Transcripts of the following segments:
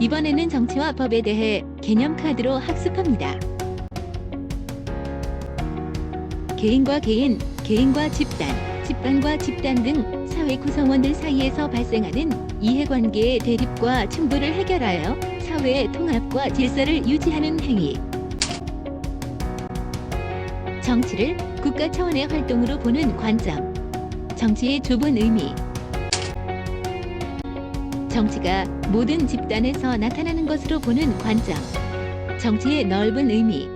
이번에는 정치와 법에 대해 개념 카드로 학습합니다. 개인과 개인, 개인과 집단, 집단과 집단 등 사회 구성원들 사이에서 발생하는 이해관계의 대립과 충돌을 해결하여 사회의 통합과 질서를 유지하는 행위. 정치를 국가 차원의 활동으로 보는 관점. 정치의 좁은 의미. 정치가 모든 집단에서 나타나는 것으로 보는 관점. 정치의 넓은 의미.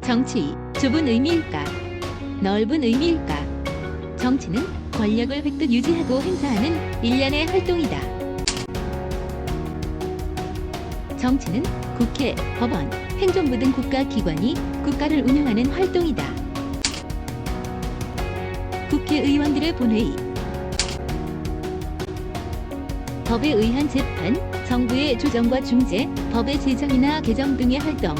정치, 좁은 의미일까? 넓은 의미일까? 정치는 권력을 획득 유지하고 행사하는 일련의 활동이다. 정치는 국회, 법원, 행정부 등 국가기관이 국가를 운영하는 활동이다. 국회의원들의 본회의 법에 의한 재판, 정부의 조정과 중재, 법의 제정이나 개정 등의 활동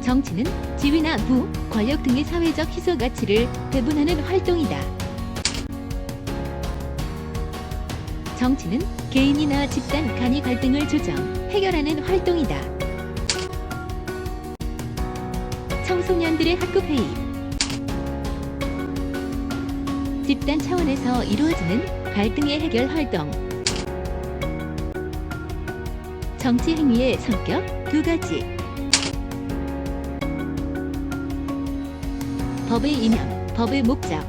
정치는 지위나 부, 권력 등의 사회적 희소 가치를 배분하는 활동이다. 정치는 개인이나 집단 간의 갈등을 조정, 해결하는 활동이다. 청소년들의 학급 회의 집단 차원에서 이루어지는 갈등의 해결 활동 정치 행위의 성격 두 가지 법의 이념, 법의 목적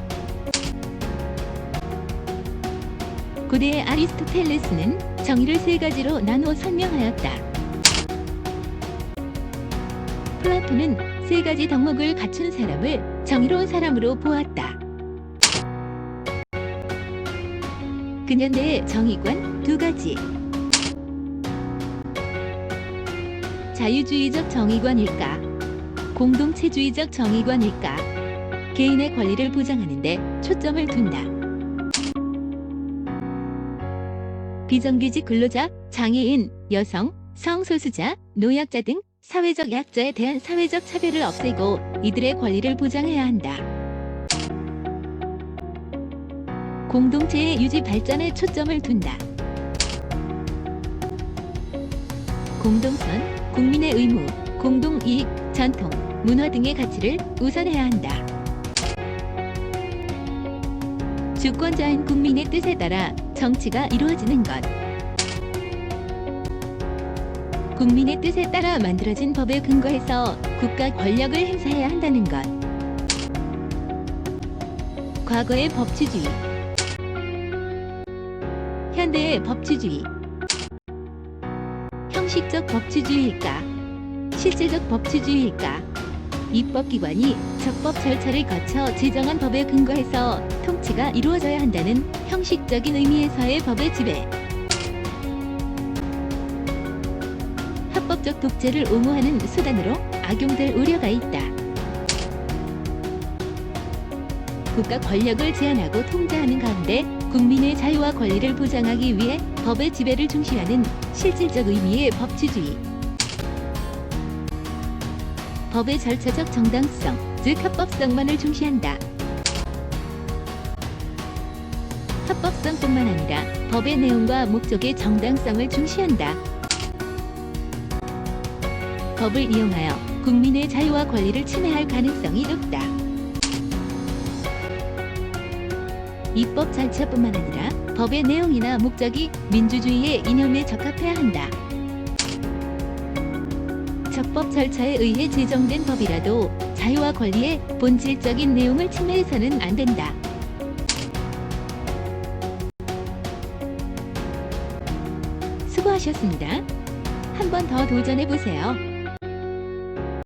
고대의 아리스토텔레스는 정의를 세 가지로 나누어 설명하였다. 플라톤은 세 가지 덕목을 갖춘 사람을 정의로운 사람으로 보았다. 근현대의 정의관 두 가지. 자유주의적 정의관일까? 공동체주의적 정의관일까? 개인의 권리를 보장하는데 초점을 둔다. 비정규직 근로자, 장애인, 여성, 성소수자, 노약자 등 사회적 약자에 대한 사회적 차별을 없애고 이들의 권리를 보장해야 한다. 공동체의 유지 발전에 초점을 둔다. 공동선, 국민의 의무, 공동이익, 전통, 문화 등의 가치를 우선해야 한다. 주권자인 국민의 뜻에 따라 정치가 이루어지는 것. 국민의 뜻에 따라 만들어진 법에 근거해서 국가 권력을 행사해야 한다는 것. 과거의 법치주의. 현대의 법치주의. 형식적 법치주의일까? 실질적 법치주의일까? 입법기관이 적법 절차를 거쳐 제정한 법에 근거해서 통치가 이루어져야 한다는 형식적인 의미에서의 법의 지배. 합법적 독재를 옹호하는 수단으로 악용될 우려가 있다. 국가 권력을 제한하고 통제하는 가운데 국민의 자유와 권리를 보장하기 위해 법의 지배를 중시하는 실질적 의미의 법치주의. 법의 절차적 정당성, 즉 합법성만을 중시한다. 합법성뿐만 아니라 법의 내용과 목적의 정당성을 중시한다. 법을 이용하여 국민의 자유와 권리를 침해할 가능성이 높다. 입법 절차뿐만 아니라 법의 내용이나 목적이 민주주의의 이념에 적합해야 한다. 적법 절차에 의해 제정된 법이라도 자유와 권리의 본질적인 내용을 침해해서는 안 된다. 수고하셨습니다. 한 번 더 도전해 보세요.